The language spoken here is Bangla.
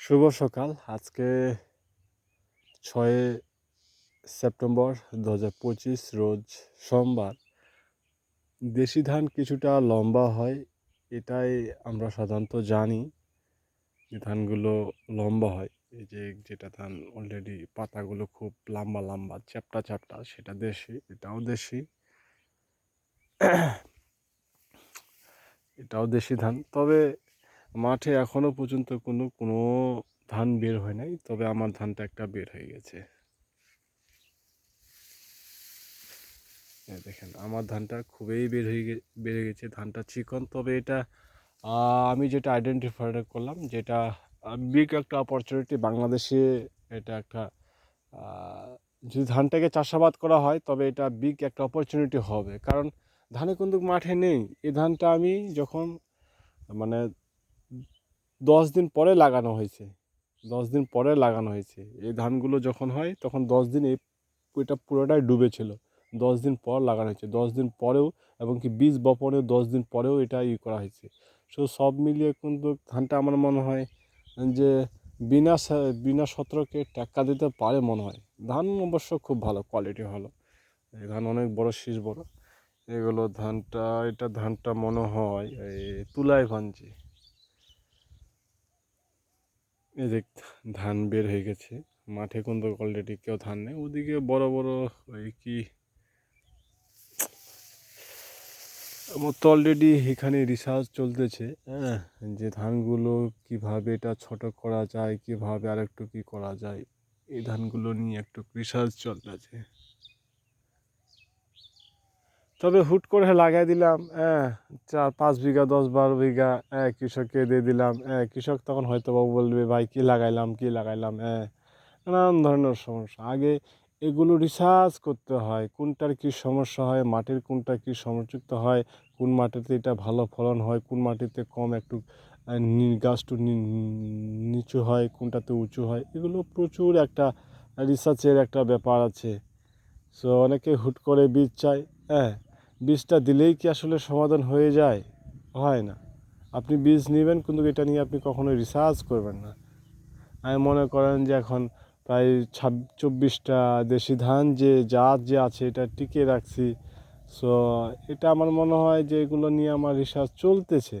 শুভ সকাল। আজকে ছয় সেপ্টেম্বর দু হাজার পঁচিশ, রোজ সোমবার। দেশি ধান কিছুটা লম্বা হয়, এটাই আমরা সাধারণত জানি যে ধানগুলো লম্বা হয়। এই যে যেটা ধান অলরেডি পাতাগুলো খুব লম্বা লম্বা, চ্যাপটা চ্যাপটা, সেটা দেশি, এটাও দেশি। এটাও দেশি ধান। তবে মাঠে এখনও পর্যন্ত কোনো কোনো ধান বের হয় নাই, তবে আমার ধানটা একটা বের হয়ে গেছে। দেখেন, আমার ধানটা খুবই বের হয়ে বেড়ে গেছে, ধানটা চিকন। তবে এটা আমি যেটা আইডেন্টিফাই করলাম, যেটা বিগ একটা অপরচুনিটি বাংলাদেশে এটা একটা যদি ধানটাকে চাষাবাদ করা হয়, তবে এটা বিগ একটা অপরচুনিটি হবে। কারণ ধানে কিন্তু মাঠে নেই। এই ধানটা আমি যখন মানে দশ দিন পরে লাগানো হয়েছে। দশ দিন পরে লাগানো হয়েছে। এই ধানগুলো যখন হয়, তখন দশ দিন এই এটা পুরোটাই ডুবে ছিল দশ দিন পর লাগানো হয়েছে। দশ দিন পরেও এবং কি বীজ বপনের দশ দিন পরেও এটা ই করা হয়েছে। সো সব মিলিয়ে কিন্তু ধানটা আমার মনে হয় যে বিনা বিনা সতেরোকে টাক্কা দিতে পারে মনে হয়। ধান অবশ্য খুব ভালো কোয়ালিটি ভালো। এই ধান অনেক বড়, শীষ বড়। এগুলো ধানটা, এটা ধানটা মনে হয় এই তুলায় ভাঞ্জি এই যে ধান বের হয়ে গেছে। মাঠে কোন তো অলরেডি কেউ ধান নেই। ওদিকে বড় বড় ওই কি, আমার তো অলরেডি এখানে রিসার্চ চলতেছে হ্যাঁ? যে ধানগুলো কীভাবে এটা ছোট করা যায়, কীভাবে আর একটু কী করা যায়, এই ধানগুলো নিয়ে একটু রিসার্চ চলতেছে। তবে হুট করে লাগাই দিলাম হ্যাঁ চার, পাঁচ বিঘা, দশ, বারো বিঘা হ্যাঁ কৃষককে দিয়ে দিলাম হ্যাঁ কৃষক তখন হয়তো বা বলবে, ভাই, কী লাগাইলাম কী লাগাইলাম? হ্যাঁ নানান ধরনের সমস্যা। আগে এগুলো রিসার্চ করতে হয়, কোনটার কী সমস্যা হয়, মাটির কোনটা কী সমযুক্ত হয়, কোন মাটিতে এটা ভালো ফলন হয়, কোন মাটিতে কম একটু গাছটু নিচু হয়, কোনটাতে উঁচু হয়, এগুলো প্রচুর একটা রিসার্চের একটা ব্যাপার আছে। সো অনেকে হুট করে বীজ চায় হ্যাঁ বীজটা দিলেই কি আসলে সমাধান হয়ে যায়? হয় না। আপনি বীজ নেবেন, কিন্তু এটা নিয়ে আপনি কখনো রিসার্চ করবেন না। আমি মনে করেন যে এখন প্রায় ছাব, চব্বিশটা দেশি ধান যে জাত যে আছে, এটা টিকিয়ে রাখছি। সো এটা আমার মনে হয় যে এগুলো নিয়ে আমার রিসার্চ চলতেছে।